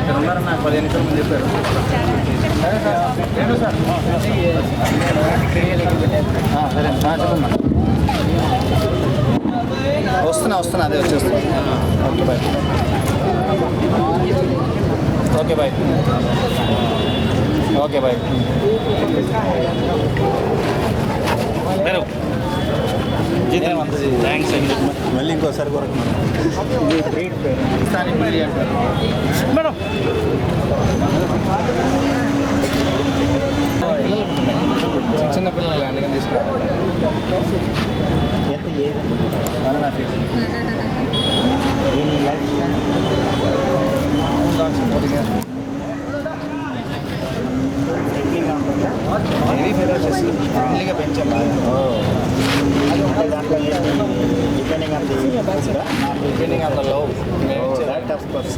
ఇక్కడ ఉన్నారని నాకు పదిహేను నిమిషాల ముందు చెప్పారు. సరే. సార్ సరే చెప్పమ్మా. వస్తున్నా వస్తున్నా అదే వచ్చేస్తున్నా okay bye. Okay bye. Okay bye. Thanks అండి. మళ్ళీ ఇంకోసారి కొరకు మేడం చిన్న పిల్లలు అందుకని తీసుకున్నాను ఎంత ఏది వన్ అండ్ హాఫ్ ఇయర్స్ దీని లైఫ్ హెవీ ఫెరోషెస్ ఫ్రెండ్లీగా పెంచాం అంటే దాంట్లో డిపెండింగ్ ఆన్ ది బిగినింగ్ అంత లో దట్ ఆఫ్ కోర్స్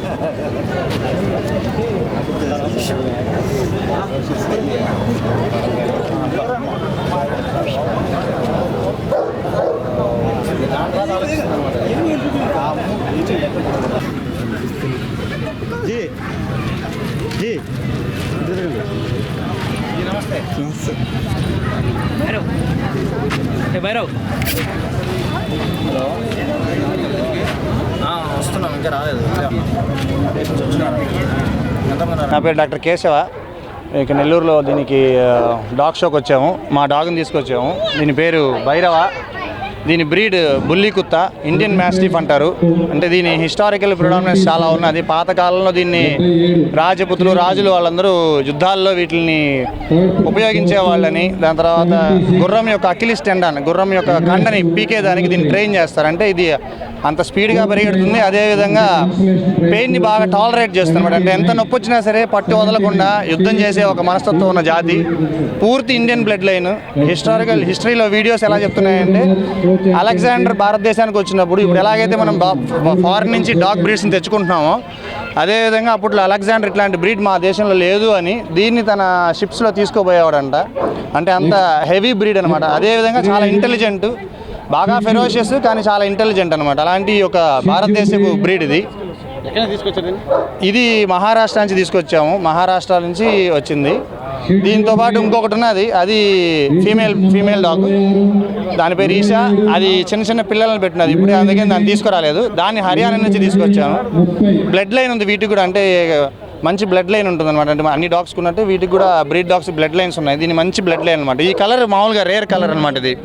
జీ జీ నమస్తే. భైరవ్. హలో వస్తున్నాం ఇంకా రాలేదు. నా పేరు డాక్టర్ కేశవ. ఇక నెల్లూరులో దీనికి డాగ్ షోకి వచ్చాము. మా డాగ్ని తీసుకొచ్చాము. దీని పేరు భైరవ. దీని బ్రీడ్ బుల్లి కుత్త ఇండియన్ మ్యాస్టిఫ్ అంటారు. అంటే దీని హిస్టారికల్ ప్రిడామినెన్స్ చాలా ఉన్నది. పాతకాలంలో దీన్ని రాజపుతులు రాజులు వాళ్ళందరూ యుద్ధాల్లో వీటిని ఉపయోగించే వాళ్ళని. దాని తర్వాత గుర్రం యొక్క అఖిలిస్ టెండాన్ గుర్రం యొక్క కండని పీకేదానికి దీన్ని ట్రైన్ చేస్తారు. అంటే ఇది అంత స్పీడ్గా పరిగెడుతుంది. అదేవిధంగా పెయిన్ని బాగా టాలరేట్ చేస్తుంది అంటే ఎంత నొప్పి వచ్చినా సరే పట్టు వదలకుండా యుద్ధం చేసే ఒక మనస్తత్వం ఉన్న జాతి. పూర్తి ఇండియన్ బ్లడ్ లైన్ హిస్టారికల్ హిస్టరీలో వీడియోస్ ఎలా చెప్తున్నాయంటే అలెగ్జాండర్ భారతదేశానికి వచ్చినప్పుడు ఇప్పుడు ఎలాగైతే మనం ఫారిన్ నుంచి డాగ్ బ్రీడ్స్ని తెచ్చుకుంటున్నామో అదేవిధంగా అప్పట్లో అలెగ్జాండర్ ఇట్లాంటి బ్రీడ్ మా దేశంలో లేదు అని దీన్ని తన షిప్స్లో తీసుకోబోయేవాడంట. అంటే అంత హెవీ బ్రీడ్ అనమాట అదేవిధంగా చాలా ఇంటెలిజెంట్. బాగా ఫెరోషియస్ కానీ చాలా ఇంటెలిజెంట్ అనమాట అలాంటి ఒక భారతదేశపు బ్రీడ్ ఇది. ఇది మహారాష్ట్ర నుంచి తీసుకొచ్చాము. మహారాష్ట్ర నుంచి వచ్చింది. దీంతో పాటు ఇంకొకటి ఉన్నది. అది ఫీమేల్ ఫీమేల్ డాగ్. దాని పేరు ఈషా. అది చిన్న చిన్న పిల్లలను పెట్టినది. ఇప్పుడే అందుకని దాన్ని తీసుకురాలేదు. దాన్ని హర్యానా నుంచి తీసుకొచ్చాము. బ్లడ్ లైన్ ఉంది. వీటికి కూడా అంటే మంచి బ్లడ్ లైన్ ఉంటుంది అనమాట అంటే అన్ని డాగ్స్ ఉన్నట్టు వీటికి కూడా బ్రీడ్ డాగ్స్ బ్లడ్ లైన్స్ ఉన్నాయి. దీని మంచి బ్లడ్ లైన్ అనమాట ఈ కలర్ మామూలుగా రేర్ కలర్ అనమాట ఇది.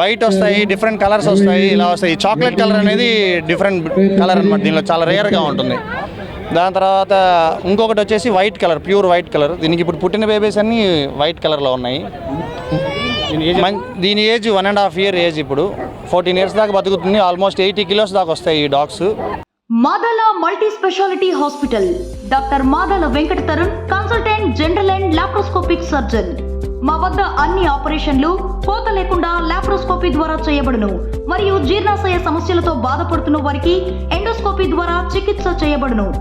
వైట్ వస్తాయి డిఫరెంట్ కలర్స్ వస్తాయి ఇలా వస్తాయి. చాక్లెట్ కలర్ అనేది డిఫరెంట్ కలర్ అనమాట దీనిలో చాలా రేర్గా ఉంటుంది. దాని తర్వాత ఇంకొకటి వచ్చేసి white colour pure white colour దీనికి ఇప్పుడు పుట్టిన బేబీస్ అన్నీ వైట్ కలర్లో ఉన్నాయి. దీని age one and half year age ఇప్పుడు. ఫోర్టీన్ ఇయర్స్ దాకా బతుకుతుంది. ఆల్మోస్ట్ ఎయిటీ కిలోస్ దాకా వస్తాయి ఈ dogs Madala multi speciality hospital doctor Madala Venkata Tarun consultant general and laparoscopic surgeon మా వద్ద అన్ని ఆపరేషన్లు కోత లేకుండా లాప్రోస్కోపీ ద్వారా చేయబడును. మరియు జీర్ణాశయ సమస్యలతో బాధపడుతున్న వారికి ఎండోస్కోపీ ద్వారా చికిత్స చేయబడును.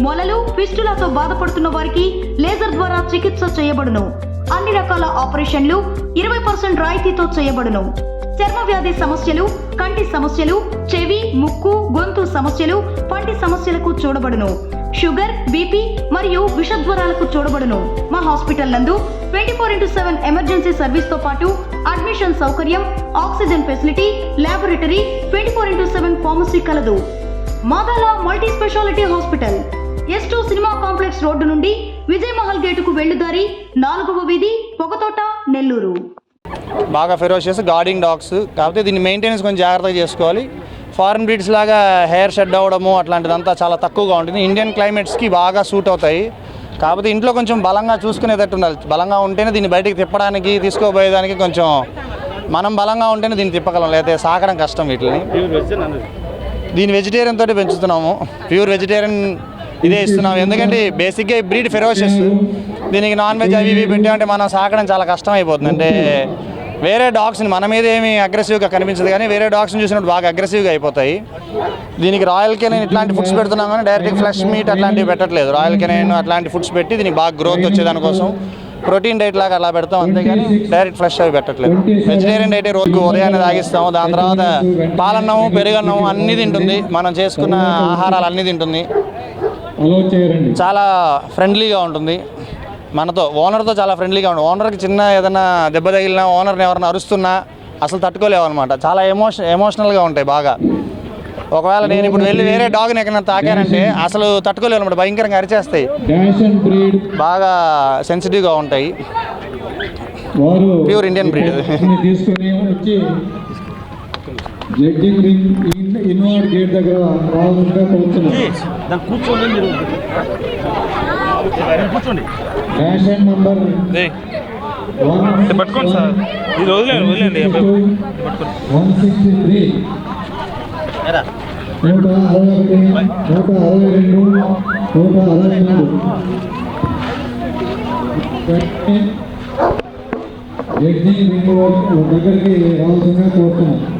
మొలలు పిస్టులతో బాధపడుతున్న వారికి లేజర్ ద్వారా చికిత్స చేయబడును. అన్ని రకాల ఆపరేషన్లు ఇరవై పర్సెంట్ రాయితీతో చేయబడును. చర్మ వ్యాధి సమస్యలు కంటి సమస్యలు చెవి ముక్కు గొంతు సమస్యలు పంటి సమస్యలకు చూడబడును. షుగర్ బీపీ మరియు విషజ్వరాలకు చూడబడును. మా హాస్పిటల్ నందు twenty four into seven emergency సర్వీస్తో పాటు అడ్మిషన్ సౌకర్యం oxygen facility laboratory twenty four into seven pharmacy కలదు. Madala multi speciality hospital. S two cinema complex road నుండి విజయ్ మహల్ గేటుకు వెళ్ళుదారి నాలుగవ వీధి పొగతోట నెల్లూరు. బాగా ఫెరోషియస్ గార్డింగ్ డాగ్స్. కాకపోతే దీన్ని మెయింటెనెన్స్ కొంచెం జాగ్రత్తగా చేసుకోవాలి. ఫారెన్ బ్రీడ్స్ లాగా హెయిర్ షెడ్ అవ్వడము అట్లాంటిదంతా చాలా తక్కువగా ఉంటుంది. ఇండియన్ క్లైమేట్స్కి బాగా సూట్ అవుతాయి. కాకపోతే ఇంట్లో కొంచెం బలంగా చూసుకునేటట్టు ఉండాలి. బలంగా ఉంటేనే దీన్ని బయటికి తిప్పడానికి తీసుకోబోయేదానికి కొంచెం మనం బలంగా ఉంటేనే దీన్ని తిప్పగలం. లేకపోతే సాకడం కష్టం వీటిని దీని వెజిటేరియన్ తోటి పెంచుతున్నాము. ప్యూర్ వెజిటేరియన్ ఇదే ఇస్తున్నాము. ఎందుకంటే బేసిక్గా ఈ బ్రీడ్ ఫెరోషియస్ దీనికి నాన్ వెజ్ అవి ఇవి పెట్టామంటే మనం సాకడం చాలా కష్టం అయిపోతుంది. అంటే వేరే డాగ్స్ని మన మీద ఏమి అగ్రెసివ్గా కనిపించదు కానీ వేరే డాగ్స్ని చూసినప్పుడు బాగా అగ్రెసివ్గా అయిపోతాయి. దీనికి రాయల్ కెనైన్ ఇట్లాంటి ఫుడ్స్ పెడుతున్నాం కానీ డైరెక్ట్ ఫ్లెష్ మీట్ అట్లాంటివి పెట్టట్లేదు. రాయల్ కెనైన్ అట్లాంటి ఫుడ్స్ పెట్టి దీనికి బాగా గ్రోత్ వచ్చేదానికోసం ప్రోటీన్ డైట్ లాగా అలా పెడతాం అంతేగాని డైరెక్ట్ ఫ్రెష్ అవి పెట్టట్లేదు. వెజిటేరియన్ డైట్ రోజు ఉదయాన్నే తాగిస్తాము. దాని తర్వాత పాలన్నము పెరుగన్నము అన్నీ తింటుంది. మనం చేసుకున్న ఆహారాలు అన్నీ తింటుంది. చాలా ఫ్రెండ్లీగా ఉంటుంది. మనతో ఓనర్తో చాలా ఫ్రెండ్లీగా ఉంటుంది ఓనర్కి చిన్న ఏదైనా దెబ్బ తగిలినా ఓనర్ని ఎవరైనా అరుస్తున్నా అసలు తట్టుకోలేవు అనమాట చాలా ఎమోషన్ ఎమోషనల్గా ఉంటాయి బాగా. ఒకవేళ నేను ఇప్పుడు వెళ్ళి వేరే డాగ్ని ఎక్కడైనా తాకానంటే అసలు తట్టుకోలేవు అనమాట భయంకరంగా అరిచేస్తాయి. బ్రీడ్ బాగా సెన్సిటివ్గా ఉంటాయి. వారు Pure Indian breed. ని తీసుకొని వచ్చి జడ్జింగ్ రింగ్ ఇన్వార్డ్ గేట్ దగ్గర పట్టుకోండి సార్ ఇది వదిలేండి వదిలేండి వన్ సిక్స్టీ త్రీ నూట అరవై ఒకటి నూట అరవై రెండు నూట అరవై మూడు జడ్జింగ్ రింగ్ దగ్గరికి రావాల్సిందిగా కోరుతున్నాం